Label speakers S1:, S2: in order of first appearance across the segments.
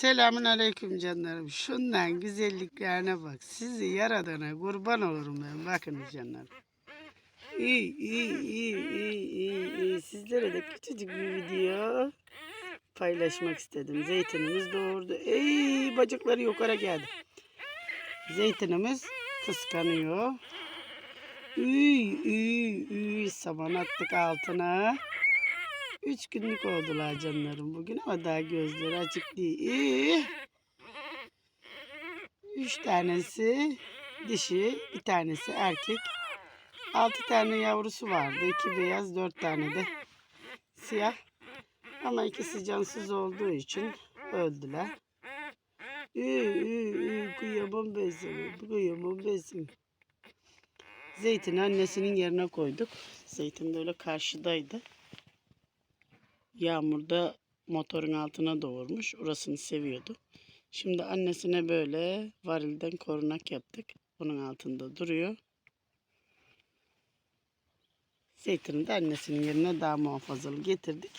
S1: Selamun aleyküm canlarım. Şundan güzelliklerine bak. Sizi yaradana kurban olurum ben. Bakın canlarım. İyi, iyi, iyi, iyi, iyi, iyi. Sizlere de küçücük bir video paylaşmak istedim. Zeytinimiz doğurdu. Ey bacakları yukarı geldi. Zeytinimiz kıskanıyor. Üy, üy, üy. Saman attık altına. Üç günlük oldular canlarım bugün ama daha gözleri açık değil. Üç tanesi dişi, bir tanesi erkek. Altı tane yavrusu vardı. iki beyaz, dört tane de siyah. Ama ikisi cansız olduğu için öldüler. Üy, üy, üy, kıyamam ben sana, kıyamam ben. Zeytini annesinin yerine koyduk. Zeytin de öyle karşıdaydı. Yağmurda motorun altına doğurmuş. Orasını seviyordu. Şimdi annesine böyle varilden korunak yaptık. Bunun altında duruyor. Zeytini de annesinin yerine daha muhafazalı getirdik.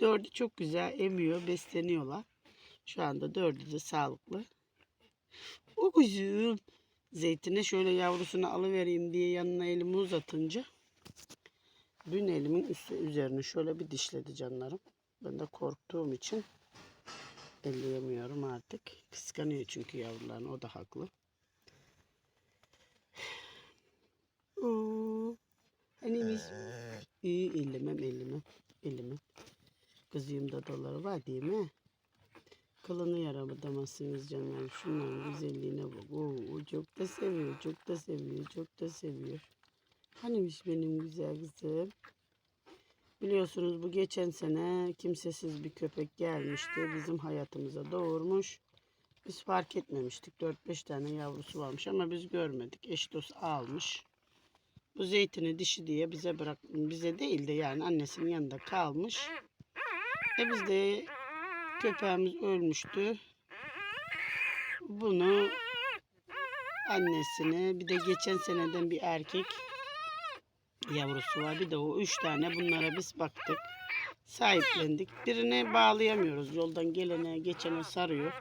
S1: Dördü çok güzel emiyor, besleniyorlar. Şu anda dördü de sağlıklı. O kuzum. Zeytine şöyle yavrusunu alıvereyim diye yanına elimi uzatınca Dün elimin üstü üzerine şöyle bir dişledi canlarım. Ben de korktuğum için elleyemiyorum artık. Kıskanıyor çünkü yavrularını. O da haklı. Biz iyi ellemem ellemem ellemem. Kızıyımda doları var değil mi? Kılını yaramadamazsınız canlarım. Şunların güzelliğine bak. Oo, çok da seviyor, çok da seviyor, çok da seviyor. Hanimiş benim güzel kızım. Biliyorsunuz bu geçen sene kimsesiz bir köpek gelmişti. Bizim hayatımıza doğurmuş. Biz fark etmemiştik. 4-5 tane yavrusu varmış ama biz görmedik. Eş dost almış. Bu zeytini dişi diye bize bırak bize değil de yani annesinin yanında kalmış. E biz de köpeğimiz ölmüştü. Bunu annesine bir de geçen seneden bir erkek yavrusu var. Bir de o üç tane bunlara biz baktık. Sahiplendik. Birine bağlayamıyoruz. Yoldan gelene geçene sarıyor.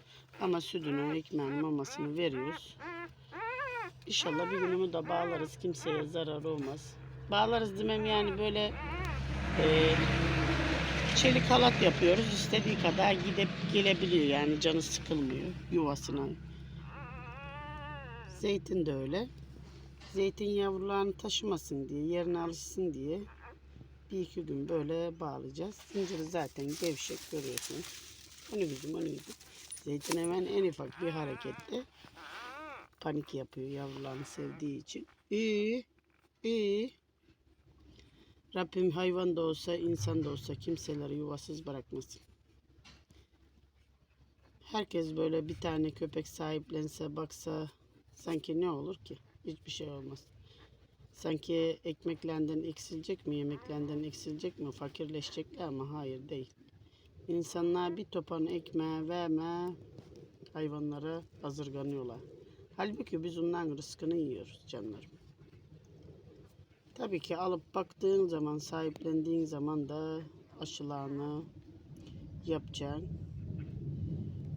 S1: Ama sütünü, ekmeğini, mamasını veriyoruz. İnşallah bir günümü de bağlarız. Kimseye zarar olmaz. Bağlarız demem yani böyle e, çelik halat yapıyoruz. İstediği kadar gidip gelebiliyor. Yani canı sıkılmıyor yuvasına. Zeytin de öyle zeytin yavrularını taşımasın diye, yerine alışsın diye bir iki gün böyle bağlayacağız. Zinciri zaten gevşek görüyorsunuz. Onu bizim, onu bizim. Zeytin hemen en ufak bir harekette panik yapıyor yavrularını sevdiği için. İyi, iyi. Rabbim hayvan da olsa, insan da olsa kimseleri yuvasız bırakmasın. Herkes böyle bir tane köpek sahiplense, baksa sanki ne olur ki? Hiçbir şey olmaz. Sanki ekmeklenden eksilecek mi, yemeklenden eksilecek mi, fakirleşecekler ama hayır değil. İnsanlar bir topan ekmeğe verme hayvanlara hazırganıyorlar. Halbuki biz onların rızkını yiyoruz canlarım. Tabii ki alıp baktığın zaman, sahiplendiğin zaman da aşılarını yapacaksın.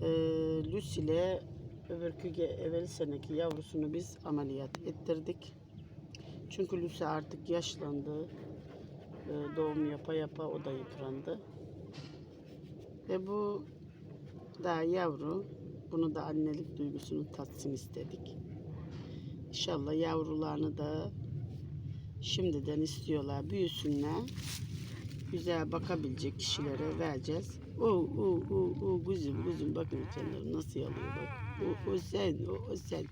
S1: Ee, Lucy ile öbürkü evvel seneki yavrusunu biz ameliyat ettirdik. Çünkü Lucy artık yaşlandı. Ee, doğum yapa yapa o da yıprandı. Ve bu daha yavru. Bunu da annelik duygusunu tatsın istedik. İnşallah yavrularını da şimdiden istiyorlar. Büyüsünler. Güzel bakabilecek kişilere vereceğiz. Oo, oo, oo, oo, kuzum, kuzum bakın canlarım nasıl yalıyor bak. O, o sen, o, o sen.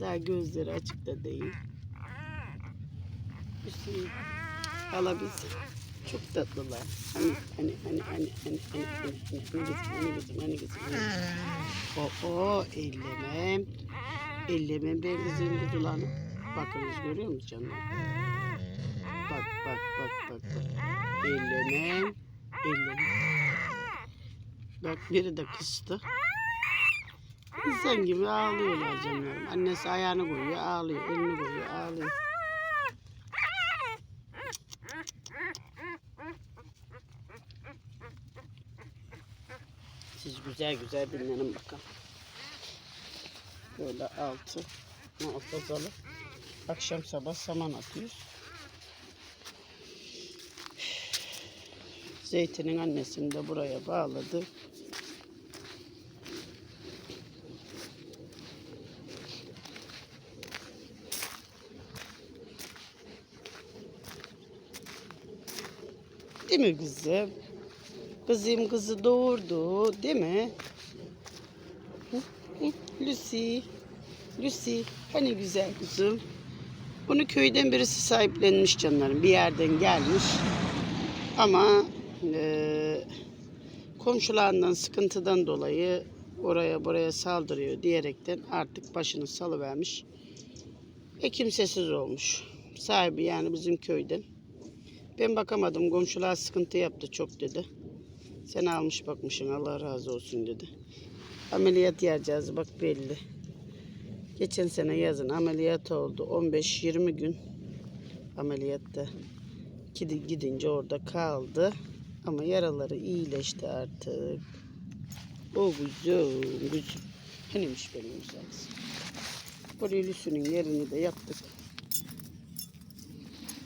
S1: Daha gözleri açık da değil. Üstüne alabilsin. Çok tatlılar. Hani, hani, hani, hani, hani, hani, hani, hani, hani kızım, hani kızım, hani kızım, hani. O, o, ellemem. Ellemem ben kızın kuzularını. Bakınız görüyor musun canım? Bak, bak, bak, bak, bak. Ellemem. Ellemem. Bak biri de kıstı. İnsan gibi ağlıyorlar canlarım. Annesi ayağını koyuyor, ağlıyor. Elini koyuyor, ağlıyor. Siz güzel güzel dinlenin bakalım. Böyle altı muhafazalı. Akşam sabah saman atıyoruz. Zeytinin annesini de buraya bağladı. Değil mi kızım? Kızım kızı doğurdu değil mi? Lucy. Lucy. Hani güzel kızım. Bunu köyden birisi sahiplenmiş canlarım. Bir yerden gelmiş. Ama eee komşularından sıkıntıdan dolayı oraya buraya saldırıyor diyerekten artık başını salıvermiş. Ve kimsesiz olmuş. Sahibi yani bizim köyden. Ben bakamadım. Komşular sıkıntı yaptı çok dedi. Sen almış bakmışsın Allah razı olsun dedi. Ameliyat yapacağız bak belli. Geçen sene yazın ameliyat oldu. 15-20 gün ameliyatta gidi- gidince orada kaldı. Ama yaraları iyileşti artık. O güzel, güzel. Hanimiş benim güzel. Polilüsünün yerini de yaptık.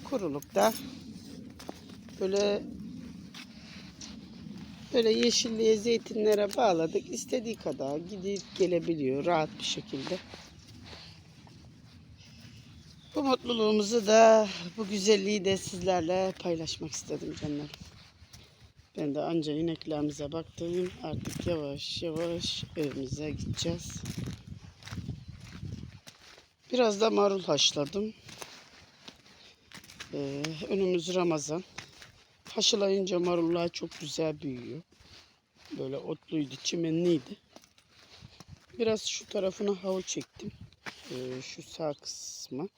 S1: Kurulukta böyle böyle yeşilliğe, zeytinlere bağladık. İstediği kadar gidip gelebiliyor rahat bir şekilde. Bu mutluluğumuzu da, bu güzelliği de sizlerle paylaşmak istedim canlarım. Ben de anca ineklerimize baktım. Artık yavaş yavaş evimize gideceğiz. Biraz da marul haşladım. Ee, önümüz Ramazan. Haşlayınca marullar çok güzel büyüyor. Böyle otluydu, çimenliydi. Biraz şu tarafına havlu çektim. Ee, şu sağ kısmı.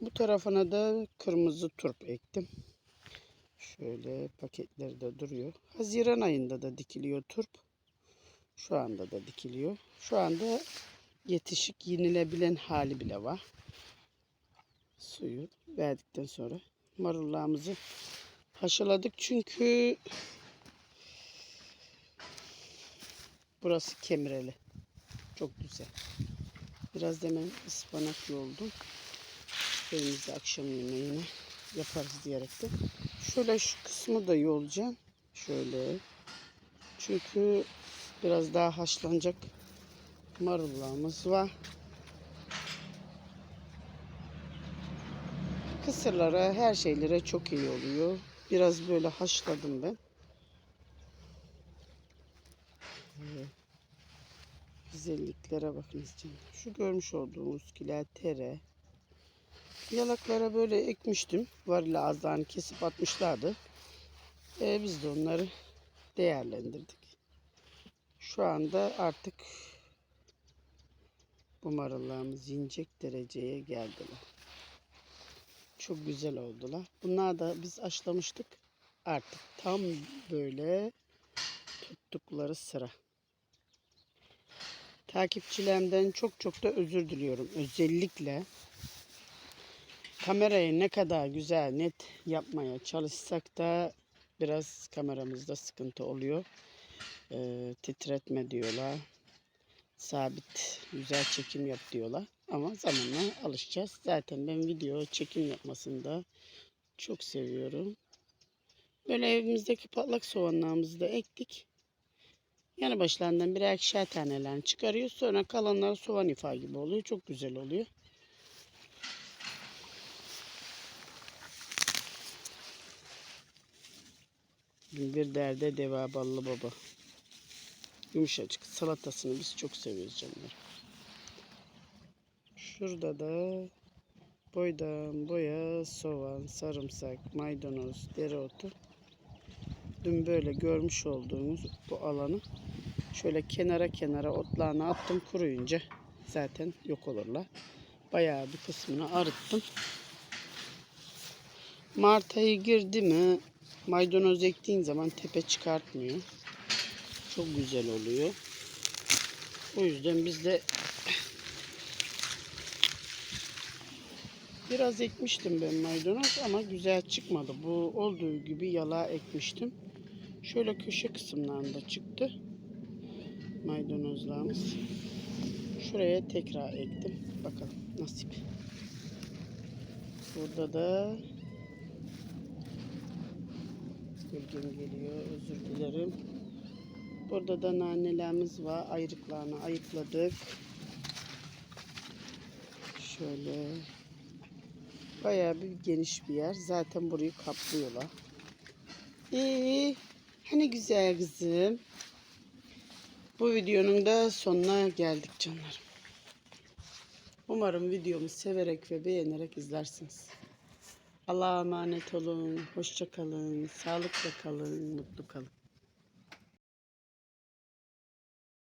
S1: Bu tarafına da kırmızı turp ektim. Şöyle paketleri de duruyor. Haziran ayında da dikiliyor turp. Şu anda da dikiliyor. Şu anda yetişik yenilebilen hali bile var. Suyu verdikten sonra marullarımızı haşladık çünkü burası kemireli. Çok güzel. Biraz da hemen ıspanak yoldum. Evimizde akşam yemeğini yaparız diyerekten. Şöyle şu kısmı da yolacağım. Şöyle. Çünkü biraz daha haşlanacak marullarımız var. Kısırlara, her şeylere çok iyi oluyor. Biraz böyle haşladım ben. Güzelliklere bakınız canım. Şu görmüş olduğunuz kiler tere. Yalaklara böyle ekmiştim. Varıyla azlarını kesip atmışlardı. Ee, biz de onları değerlendirdik. Şu anda artık bu marullarımız yiyecek dereceye geldiler. Çok güzel oldular. Bunlar da biz aşlamıştık. Artık tam böyle tuttukları sıra. Takipçilerimden çok çok da özür diliyorum. Özellikle kamerayı ne kadar güzel net yapmaya çalışsak da biraz kameramızda sıkıntı oluyor. Ee, titretme diyorlar. Sabit güzel çekim yap diyorlar. Ama zamanla alışacağız. Zaten ben video çekim yapmasını da çok seviyorum. Böyle evimizdeki patlak soğanlarımızı da ektik. Yanı başlarından birer ikişer tanelerini çıkarıyoruz. Sonra kalanları soğan ifa gibi oluyor. Çok güzel oluyor. Bir derde deva ballı baba. Yumuşacık salatasını biz çok seviyoruz canlar. Şurada da boydan boya soğan, sarımsak, maydanoz, dereotu. Dün böyle görmüş olduğunuz bu alanı şöyle kenara kenara otlarını attım kuruyunca zaten yok olurlar. Bayağı bir kısmını arıttım. Mart ayı girdi mi maydanoz ektiğin zaman tepe çıkartmıyor. Çok güzel oluyor. O yüzden biz de biraz ekmiştim ben maydanoz ama güzel çıkmadı. Bu olduğu gibi yalağa ekmiştim. Şöyle köşe kısımlarında çıktı. maydanozlarımız. Şuraya tekrar ektim. Bakalım nasip. Burada da gölgem geliyor. Özür dilerim. Burada da nanelerimiz var. Ayrıklarını ayıkladık. Şöyle bayağı bir geniş bir yer. Zaten burayı kaplıyorlar. Ee, hani güzel kızım. Bu videonun da sonuna geldik canlarım. Umarım videomu severek ve beğenerek izlersiniz. Allah'a emanet olun. Hoşça kalın. Sağlıkla kalın. Mutlu kalın.